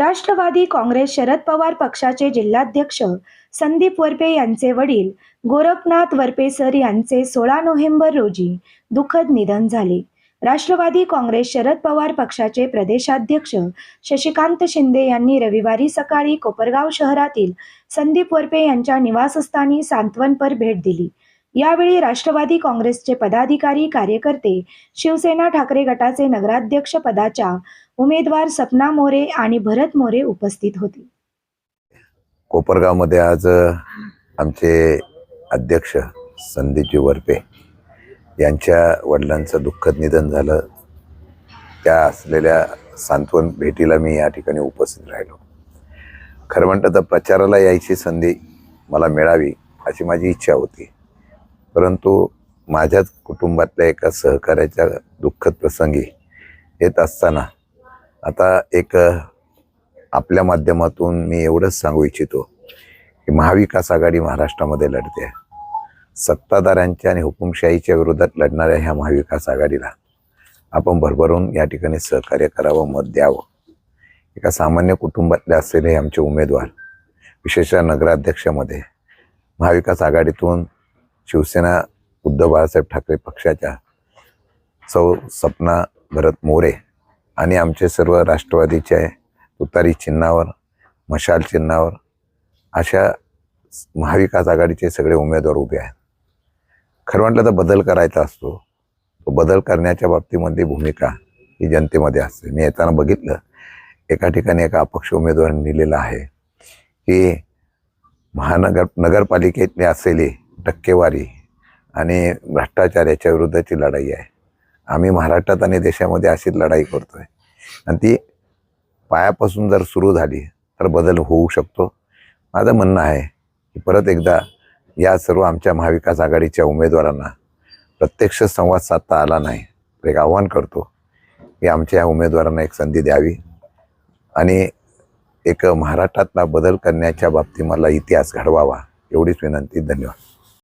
राष्ट्रवादी काँग्रेस शरद पवार पक्षाचे जिल्हाध्यक्ष संदीप वरपे यांचे वडील गोरखनाथ वरपे सर यांचे सोळा नोव्हेंबर रोजी दुःखद निधन झाले. राष्ट्रवादी काँग्रेस शरद पवार पक्षाचे प्रदेशाध्यक्ष शशिकांत शिंदे यांनी रविवारी सकाळी कोपरगाव शहरातील संदीप वरपे यांच्या निवासस्थानी सांत्वनपर भेट दिली. यावेळी राष्ट्रवादी काँग्रेसचे पदाधिकारी कार्यकर्ते शिवसेना ठाकरे गटाचे नगराध्यक्ष पदाच्या उमेदवार सपना मोरे आणि भरत मोरे उपस्थित होते. कोपरगावमध्ये आज आमचे अध्यक्ष संदीपजी वरपे यांच्या वडिलांचं दुःखद निधन झालं. त्या असलेल्या सांत्वन भेटीला मी या ठिकाणी उपस्थित राहिलो. खरं म्हणतं तर प्रचाराला यायची संधी मला मिळावी अशी माझी इच्छा होती. परंतु माझ्याच कुटुंबातल्या एका सहकार्याच्या दुःखद प्रसंगी येत असताना आता एक आपल्या माध्यमातून मी एवढंच सांगू इच्छितो की महाविकास आघाडी महाराष्ट्रामध्ये लढते. आहे सत्ताधाऱ्यांच्या आणि हुकुमशाहीच्या विरोधात लढणाऱ्या ह्या महाविकास आघाडीला आपण भरभरून या ठिकाणी सहकार्य करावं मत द्यावं. एका सामान्य कुटुंबातले असलेले हे आमचे उमेदवार विशेषतः नगराध्यक्षामध्ये महाविकास आघाडीतून शिवसेना उद्धव बाळासाहेब ठाकरे पक्षाच्या सौ सपना भरत मोरे आणि आमचे सर्व राष्ट्रवादीचे तुतारी चिन्हावर मशाल चिन्हावर अशा महाविकास आघाडीचे सगळे उमेदवार उभे आहेत. खरं म्हटलं तर बदल करायचा असतो. तो बदल करण्याच्या बाबतीमध्ये भूमिका ही जनतेमध्ये असते. मी येताना बघितलं एका ठिकाणी एका अपक्ष उमेदवार लिहिलेलं आहे की महानगर नगरपालिकेतली असलेले टक्केवारी आणि भ्रष्टाचाराच्या विरुद्धची लढाई आहे. आम्ही महाराष्ट्रात आणि देशामध्ये अशीच लढाई करतो आहे आणि ती पायापासून जर सुरू झाली तर बदल होऊ शकतो. माझं म्हणणं आहे की परत एकदा या सर्व आमच्या महाविकास आघाडीच्या उमेदवारांना प्रत्यक्ष संवाद साधता आला नाही तर एक आव्हान करतो की आमच्या या उमेदवारांना एक संधी द्यावी आणि एक महाराष्ट्रातला बदल करण्याच्या बाबतीत मला इतिहास घडवावा एवढीच विनंती. धन्यवाद.